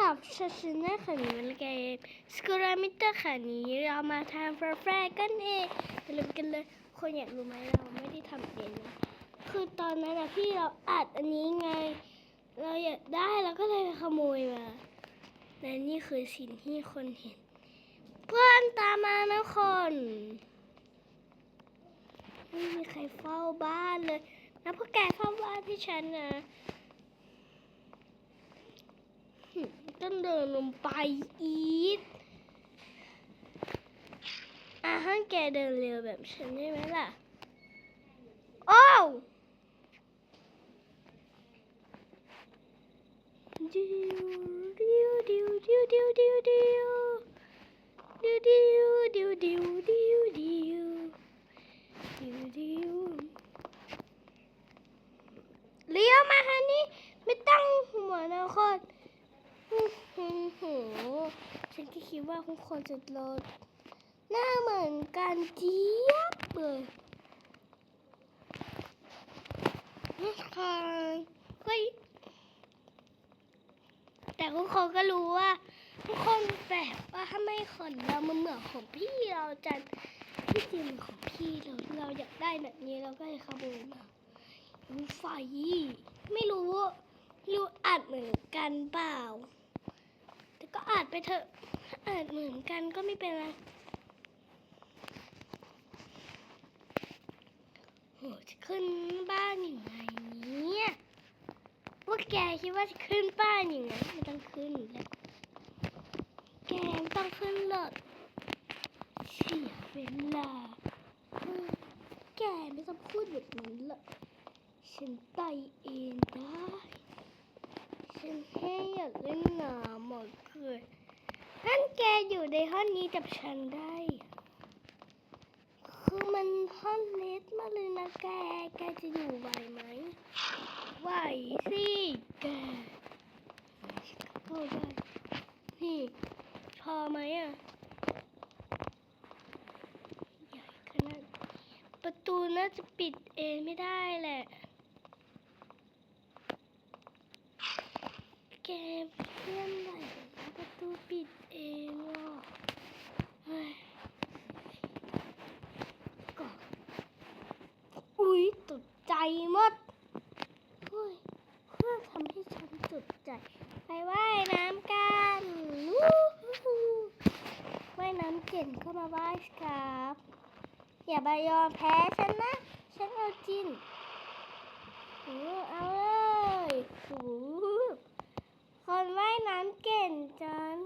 ค่ะชาชิน่าค่ะนี่มันเกมสกูรามิเตอร์ค่ะนี้เรามาทำฟร์แฟร์กันเองไปเริ่มกันเลย คนอยากรู้ไหมเราไม่ได้ทำเองนะ คือตอนนั้นอะพี่เราอัดอันนี้ไง เราอยากได้เราก็เลยขโมยมาและนี่คือสิ่งที่คนเห็น เพื่อนตามมานะคนไม่มีใครเฝ้าบ้านเลยนะพวกแกเฝ้าบ้านพี่ฉันนะหึ ต้องเดินลงไปอีกอะห้างแกเดินเร็วแบบฉันได้ไหมล่ะ โอ้วดิวดิวดิวดิวดิวดิวดิวดิวดิวดิวดิวดิวดิวดิวดิวเลี้ยวมาฮะนี่ไม่ต้องหัวนะคน อื้อหือหือฉันก็คิดว่าทุกคนจะรอหน้าเหมือนกันเจี๊ยบเลยทุกคนเฮ้ยแต่ทุกคนก็รู้ว่า ทุกคนแบบว่าทำไมขนเรามันเหมือนของพี่เราจันที่จริงของพี่เราเราอยากได้แบบนี้เราก็เลยขโมยมาดูไฟไม่รู้รู้อัดเหมือนกันเปล่า แต่ก็อัดไปเถอะอัดเหมือนกันก็ไม่เป็นไรโหจะขึ้นบ้านยังไงเนี่ยว่าแกคิดว่าจะขึ้นบ้านอยังไงไม่ต้องขึ้นแล้วแกไม่ต้องขึ้นหรอกเสียเวลาแกไม่ต้องพูดแบบนั้นหรอกฉันไปเองได้ ฉันแค่อยากเล่นน้ำหมดเลยงั้นแกอยู่ในห้องนี้กับฉันได้ คือมันห้องเล็กมากเลยนะแก แกจะอยู่ไหวไหม ไหวสิแกเข้าได้ นี่ พอไหมอะ ใหญ่ขนาดประตูน่าจะปิดเองไม่ได้แหละ แกเพื่อนไหนประตูปิดเองอะเฮ้ยก็อุ๊ยตกใจมดเฮ้ยเพื่อทำให้ฉันตกใจ ไปว่ายน้ำกันว่ายน้ำเก่งเข้ามาว่ายครับ อย่าไปยอมแพ้ฉันนะ ฉันเอาจริงโอ้เอาเลยโอ้ คนว่ายน้ำเก่งจัง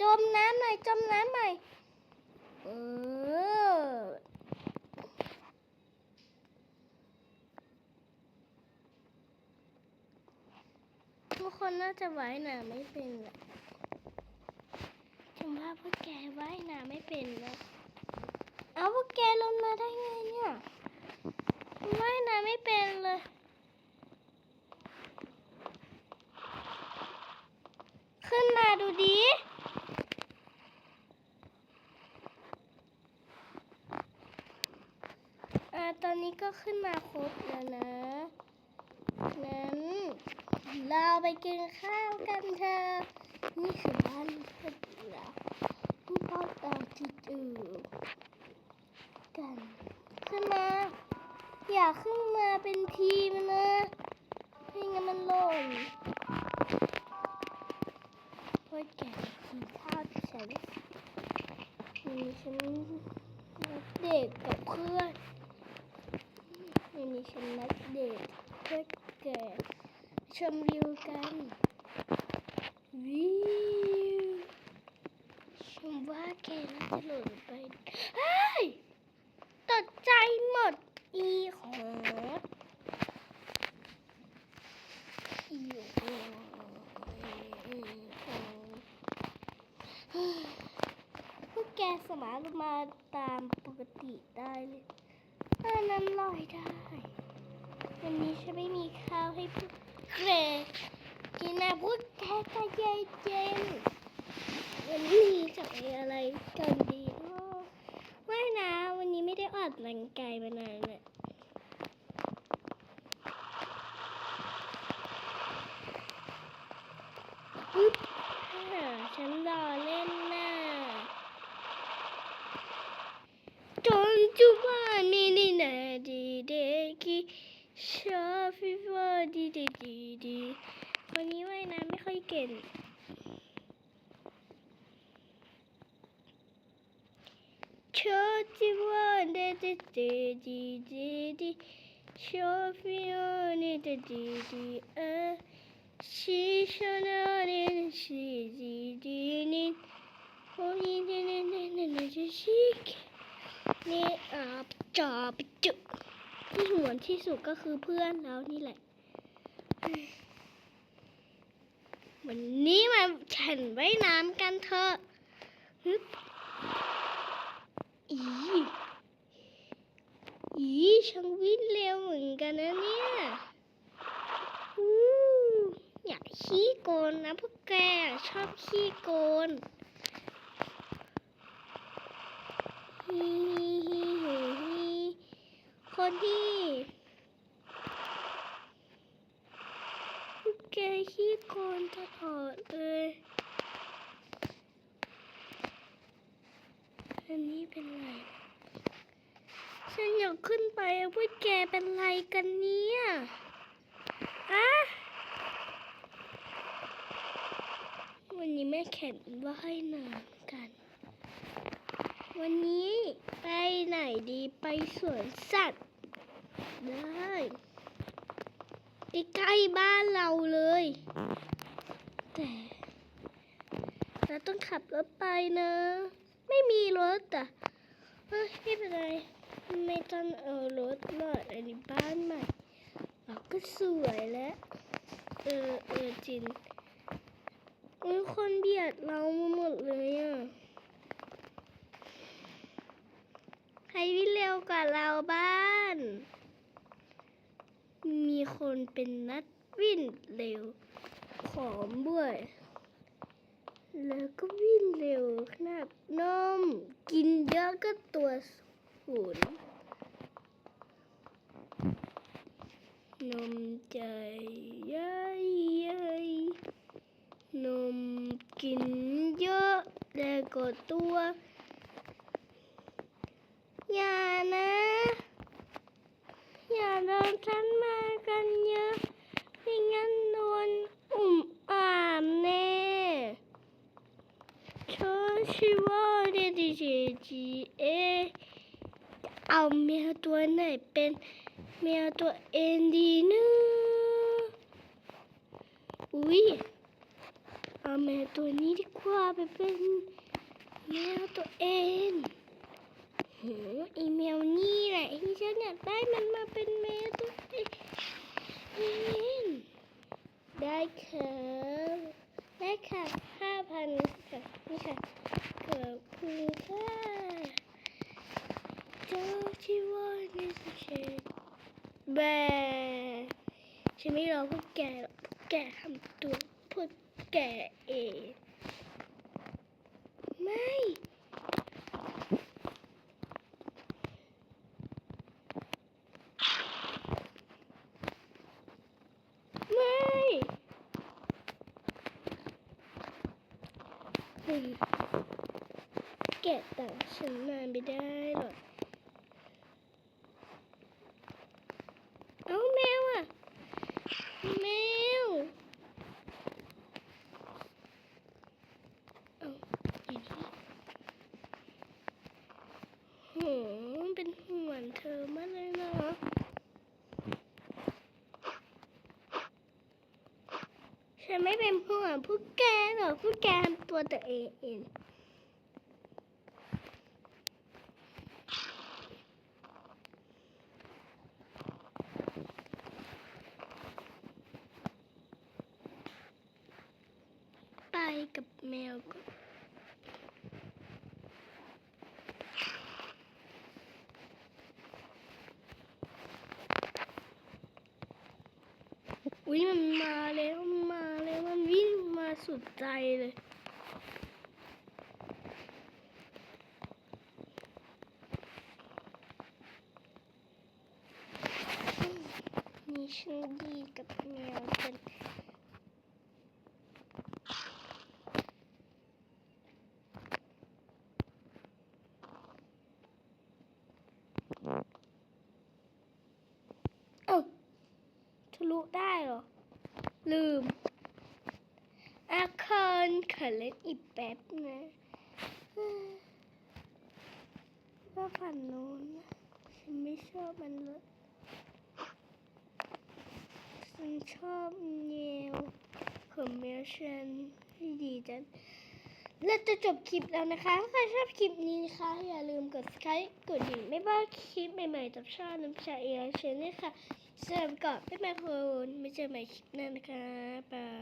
จมน้ำหน่อยจมน้ำหน่อยเออทุกคนน่าจะว่ายน้ำไม่เป็นแหละฉันว่าพวกแกว่ายน้ำไม่เป็นแล้วเอาพวกแกลงมาได้ไงเนี่ย ว่ายน้ำไม่เป็นเลย ขึ้นมาดูดิอ่าตอนนี้ก็ขึ้นมาครบแล้วนะนั้น เราไปกินข้าวกันเถอะนี่คือบ้านเพื่อนเราที่พ่อตาที่จูกันขึ้นมา อย่าขึ้นมาเป็นทีมนะไม่งั้นมันหล่นเพราะแกกินข้าวที่ฉันมีฉันนัดเดทกับเพื่อนไม่มีฉันนัดเดทเพื่อแกชมวิวกันวิวฉันว่าแกน่าจะหล่นไปเฮ้ยตกใจหมด อีหออีหออีหอเฮ้ยพวกแกสามารถมาตามปกติได้เลยอันนั้นลอยได้ วันนี้ฉันไม่มีข้าวให้พวกแกกินนะพวกแกก็เย็นเย็นวันนี้จะไปอะไรกันดีเนาะไม่นะวันนี้ไม่ได้ออกกำลังกายมานานเลย ฉันรอเล่นนะ่ะจนจุบานี่นี่นะดีเด็กีชอฟิฟอดีดีดีดีวันนี้ว่ายน้ำไม่ค่อยเก่งชอจิวานเดเดเดดีดีดีชอฟิโอนี่เดดีดีเออ ชีชนะดีชีดีดีนินโอ้ยนี่นี่นี่นี่นี่นี่ชิคนี่อาบจอบจุกที่หวนที่สุดก็คือเพื่อนเรานี่แหละ วันนี้มาแข่งว่าน้ำกันเถอะฮึบอีอีช่างวิ่งเร็วเหมือนกันนะเนี่ย อย่าขี้โกนนะพวกแกชอบขี้โกนฮิฮิฮิฮิฮิคนที่พวกแกขี้โกนตลอดเลยอันนี้เป็นไรฉันอยากขึ้นไปพวกแกเป็นไรกันเนี่ยอะ วันนี้แม่แข่งว่ายน้ำกัน วันนี้ไปไหนดีไปสวนสัตว์ ได้ใกล้บ้านเราเลย แต่เราต้องขับรถไปนะ ไม่มีรถอะเฮ้ยไม่เป็นไรไม่ต้องเอารถมาในนี้บ้านใหม่ เราก็สวยแล้ว เออเออจริง คนเบียดเรามาหมดเลยอะ ใครวิ่งเร็วกว่าเราบ้าน มีคนเป็นนักวิ่งเร็ว ขอมด้วยแล้วก็วิ่งเร็วขนาดนมกินเยอะก็ตัวสูนนมใจใหญ่ใหญ่ นมกินเยอะแต่ก็ตัว อย่านะ อย่าโดนฉันมากันเยอะไม่งั้นโดนอุ่มอ่ามแน่เธอชื่อว่าเดดิเจจีเอเอาแมวตัวไหนเป็นแมวตัวเองดีนะอุ๊ย แมวตัวนี้ดีกว่าไปเป็นแมวตัวเองโหอีเมลนี่แหละที่ฉันอยากได้มันมาเป็นเมลตัวเองได้ค่ะได้ค่ะห้าพันค่ะนี่ค่ะขอบคุณค่ะเจ้าที่ว่านี่สิเชนแบฉันไม่รอพวกแกหรอกพวกแกทำตัวพวก แกเอ ไม่ ไม่อืมแกะต่างฉันมาไม่ได้หรอก เอาแมวอะ แมว เอาอย่างนี้โหเป็นห่วงเธอมากเลยเนาะ ฉันไม่เป็นห่วงพวกแกหรอกพวกแกทำตัวตัวเองเองไปกับแมวก็อุ้ยมันมาแล้วมันมาแล้วมันวิ่งมา สุดใจเลยมีชื่อดีกับแมวเป็นเอ้าลุได้เหรอ ลืม คอนขอเล่นอีกแป๊บนะว่าฝันนู้นฉันไม่ชอบมันเลยฉันชอบแนวของแมวฉันที่ดีจังเราจะจบคลิปแล้วนะคะ ถ้าใครชอบคลิปนี้นะคะ อย่าลืมกด subscribe กดดิ่งไม่ว่าคลิปใหม่ๆจากช่องน้ำชาเอลเชนด้วยค่ะสำหรับก่อนไม่มาคนไม่เจอใหม่คลิปหน้านะคะบาย